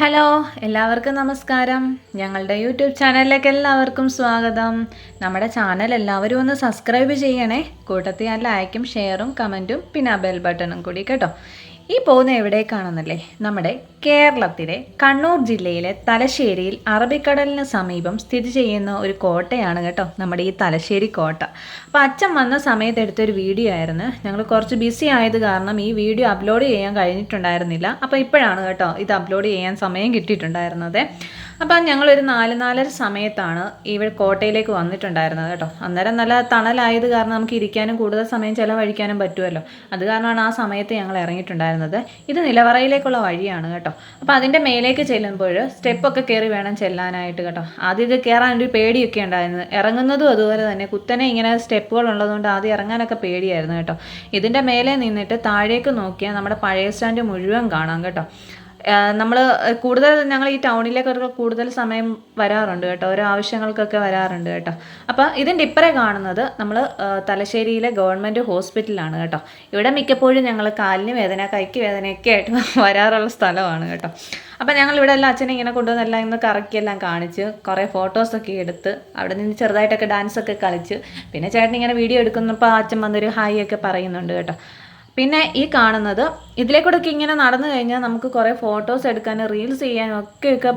Hello എല്ലാവർക്കും നമസ്കാരം. ഞങ്ങളുടെ യൂട്യൂബ് ചാനലിലേക്ക് എല്ലാവർക്കും സ്വാഗതം. നമ്മുടെ ചാനൽ എല്ലാവരും ഒന്ന് സബ്സ്ക്രൈബ് ചെയ്യണേ. കൂട്ടത്തിൽ ലൈക്കും ഷെയറും കമന്റും പിന്നെ ബെൽ ബട്ടണും കൂടി കേട്ടോ. ഈ പോകുന്ന എവിടേക്കാണെന്നല്ലേ? നമ്മുടെ കേരളത്തിലെ കണ്ണൂർ ജില്ലയിലെ തലശ്ശേരിയിൽ അറബിക്കടലിന് സമീപം സ്ഥിതി ചെയ്യുന്ന ഒരു കോട്ടയാണ് കേട്ടോ നമ്മുടെ ഈ തലശ്ശേരി കോട്ട. അപ്പോൾ അച്ഛൻ വന്ന സമയത്ത് എടുത്തൊരു വീഡിയോ ആയിരുന്നു. ഞങ്ങൾ കുറച്ച് ബിസി ആയത് കാരണം ഈ വീഡിയോ അപ്ലോഡ് ചെയ്യാൻ കഴിഞ്ഞിട്ടുണ്ടായിരുന്നില്ല. അപ്പോൾ ഇപ്പോഴാണ് കേട്ടോ ഇത് അപ്ലോഡ് ചെയ്യാൻ സമയം കിട്ടിയിട്ടുണ്ടായിരുന്നത്. അപ്പം ഞങ്ങളൊരു നാല് നാലര സമയത്താണ് ഇവിടെ കോട്ടയിലേക്ക് വന്നിട്ടുണ്ടായിരുന്നത് കേട്ടോ. അന്നേരം നല്ല തണലായത് കാരണം നമുക്ക് ഇരിക്കാനും കൂടുതൽ സമയം ചിലവഴിക്കാനും പറ്റുമല്ലോ. അത് കാരണമാണ് ആ സമയത്ത് ഞങ്ങൾ ഇറങ്ങിയിട്ടുണ്ടായിരുന്നത്. ഇത് നിലവറയിലേക്കുള്ള വഴിയാണ് കേട്ടോ. അപ്പോൾ അതിന്റെ മേലേക്ക് ചെല്ലുമ്പോൾ സ്റ്റെപ്പൊക്കെ കയറി വേണം ചെല്ലാനായിട്ട് കേട്ടോ. ആദ്യം ഇത് കയറാൻ ഒരു പേടിയൊക്കെ ഉണ്ടായിരുന്നു. ഇറങ്ങുന്നതും അതുപോലെ തന്നെ കുത്തനെ ഇങ്ങനെ സ്റ്റെപ്പുകൾ ഉള്ളതുകൊണ്ട് ആദ്യം ഇറങ്ങാനൊക്കെ പേടിയായിരുന്നു കേട്ടോ. ഇതിന്റെ മേലെ നിന്നിട്ട് താഴേക്ക് നോക്കിയാൽ നമ്മുടെ പഴയ സ്റ്റാൻഡ് മുഴുവൻ കാണാം കേട്ടോ. നമ്മൾ കൂടുതൽ ഞങ്ങൾ ഈ ടൗണിലേക്കൊക്കെ കൂടുതൽ സമയം വരാറുണ്ട് കേട്ടോ. ഓരോ ആവശ്യങ്ങൾക്കൊക്കെ വരാറുണ്ട് കേട്ടോ. അപ്പോൾ ഇതിന്റെ ഇപ്പറെ കാണുന്നത് നമ്മൾ തലശ്ശേരിയിലെ ഗവൺമെന്റ് ഹോസ്പിറ്റലാണ് കേട്ടോ. ഇവിടെ മിക്കപ്പോഴും ഞങ്ങൾ കാലിന് വേദന കൈക്ക് വേദനയൊക്കെ ആയിട്ട് വരാറുള്ള സ്ഥലമാണ് കേട്ടോ. അപ്പോൾ ഞങ്ങൾ ഇവിടെ എല്ലാം അച്ഛനെ ഇങ്ങനെ കൊണ്ടുവന്ന് എല്ലാം ഇന്ന് കറക്കിയെല്ലാം കാണിച്ച് കുറേ ഫോട്ടോസൊക്കെ എടുത്ത് അവിടെ നിന്ന് ചെറുതായിട്ടൊക്കെ ഡാൻസൊക്കെ കളിച്ച് പിന്നെ ചേട്ടൻ ഇങ്ങനെ വീഡിയോ എടുക്കുന്നപ്പോൾ അച്ഛൻ വന്നൊരു ഹായ് ഒക്കെ പറയുന്നുണ്ട് കേട്ടോ. പിന്നെ ഈ കാണുന്നത് ഇതിലേക്കൂടെയൊക്കെ ഇങ്ങനെ നടന്നു കഴിഞ്ഞാൽ നമുക്ക് കുറേ ഫോട്ടോസ് എടുക്കാനും റീൽസ് ചെയ്യാനും ഒക്കെ ഒക്കെ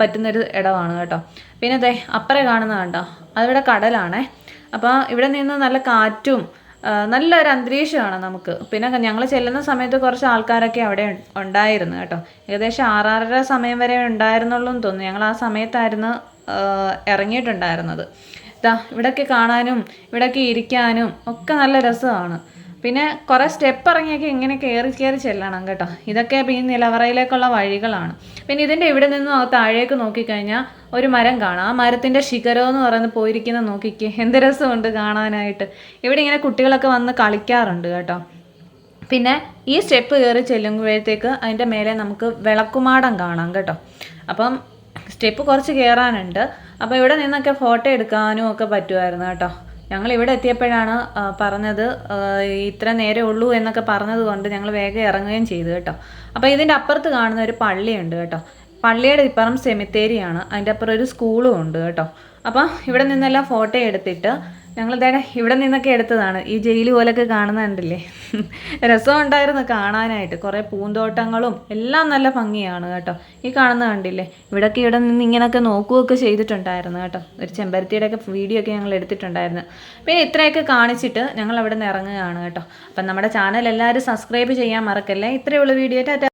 പറ്റുന്നൊരു ഇടമാണ് കേട്ടോ. പിന്നെ അതെ അപ്പറെ കാണുന്ന കണ്ടോ? അതിവിടെ കടലാണേ. അപ്പോൾ ഇവിടെ നിന്ന് നല്ല കാറ്റും നല്ലൊരു അന്തരീക്ഷമാണ് നമുക്ക്. പിന്നെ ഞങ്ങൾ ചെല്ലുന്ന സമയത്ത് കുറച്ച് ആൾക്കാരൊക്കെ അവിടെ ഉണ്ടായിരുന്നു കേട്ടോ. ഏകദേശം ആറാറര സമയം വരെ ഉണ്ടായിരുന്നുള്ളൂ എന്ന് തോന്നുന്നു. ഞങ്ങൾ ആ സമയത്തായിരുന്നു ഇറങ്ങിയിട്ടുണ്ടായിരുന്നത്. ഇതാ ഇവിടെയൊക്കെ കാണാനും ഇവിടെയൊക്കെ ഇരിക്കാനും ഒക്കെ നല്ല രസമാണ്. പിന്നെ കുറേ സ്റ്റെപ്പ് ഇറങ്ങിയൊക്കെ ഇങ്ങനെ കയറി കയറി ചെല്ലണം കേട്ടോ. ഇതൊക്കെ ഈ നിലവറയിലേക്കുള്ള വഴികളാണ്. പിന്നെ ഇതിന്റെ ഇവിടെ നിന്ന് താഴേക്ക് നോക്കിക്കഴിഞ്ഞാൽ ഒരു മരം കാണാം. ആ മരത്തിന്റെ ശിഖരം എന്ന് പറയുന്നത് പോയിരിക്കുന്ന നോക്കിക്ക്. എന്ത് രസമുണ്ട് കാണാനായിട്ട്. ഇവിടെ ഇങ്ങനെ കുട്ടികളൊക്കെ വന്ന് കളിക്കാറുണ്ട് കേട്ടോ. പിന്നെ ഈ സ്റ്റെപ്പ് കയറി ചെല്ലുമ്പോഴത്തേക്ക് അതിന്റെ മേലെ നമുക്ക് വിളക്കുമാടം കാണാം കേട്ടോ. അപ്പം സ്റ്റെപ്പ് കുറച്ച് കയറാനുണ്ട് അപ്പോൾ ഇവിടെ നിന്നൊക്കെ ഫോട്ടോ എടുക്കാനും ഒക്കെ പറ്റുമായിരുന്നു കേട്ടോ. ഞങ്ങൾ ഇവിടെ എത്തിയപ്പോഴാണ് പറഞ്ഞത് ഇത്ര നേരേ ഉള്ളൂ എന്നൊക്കെ പറഞ്ഞത് കൊണ്ട് ഞങ്ങൾ വേഗം ഇറങ്ങുകയും ചെയ്തു കേട്ടോ. അപ്പോൾ ഇതിന്റെ അപ്പുറത്ത് കാണുന്ന ഒരു പള്ളിയുണ്ട് കേട്ടോ. പള്ളിയുടെ ഇപ്പുറം സെമിത്തേരിയാണ്. അതിന്റെ അപ്പുറം ഒരു സ്കൂളും ഉണ്ട് കേട്ടോ. അപ്പം ഇവിടെ നിന്നെല്ലാം ഫോട്ടോ എടുത്തിട്ട് ഞങ്ങൾ ഇതേടെ ഇവിടെ നിന്നൊക്കെ എടുത്തതാണ്. ഈ ജയിൽ പോലൊക്കെ കാണുന്നുണ്ടല്ലേ രസമുണ്ടായിരുന്നു കാണാനായിട്ട്. കുറേ പൂന്തോട്ടങ്ങളും എല്ലാം നല്ല ഭംഗിയാണ് കേട്ടോ. ഈ കാണുന്ന കണ്ടില്ലേ? ഇവിടൊക്കെ ഇവിടെ നിന്ന് ഇങ്ങനെയൊക്കെ നോക്കുകയൊക്കെ ചെയ്തിട്ടുണ്ടായിരുന്നു കേട്ടോ. ഒരു ചെമ്പരത്തിയുടെ ഒക്കെ വീഡിയോ ഒക്കെ ഞങ്ങൾ എടുത്തിട്ടുണ്ടായിരുന്നു. പിന്നെ ഇത്രയൊക്കെ കാണിച്ചിട്ട് ഞങ്ങൾ അവിടെ നിന്ന് ഇറങ്ങുകയാണ് കേട്ടോ. അപ്പം നമ്മുടെ ചാനൽ എല്ലാവരും സബ്സ്ക്രൈബ് ചെയ്യാൻ മറക്കല്ലേ? ഇത്രയുള്ള വീഡിയോ.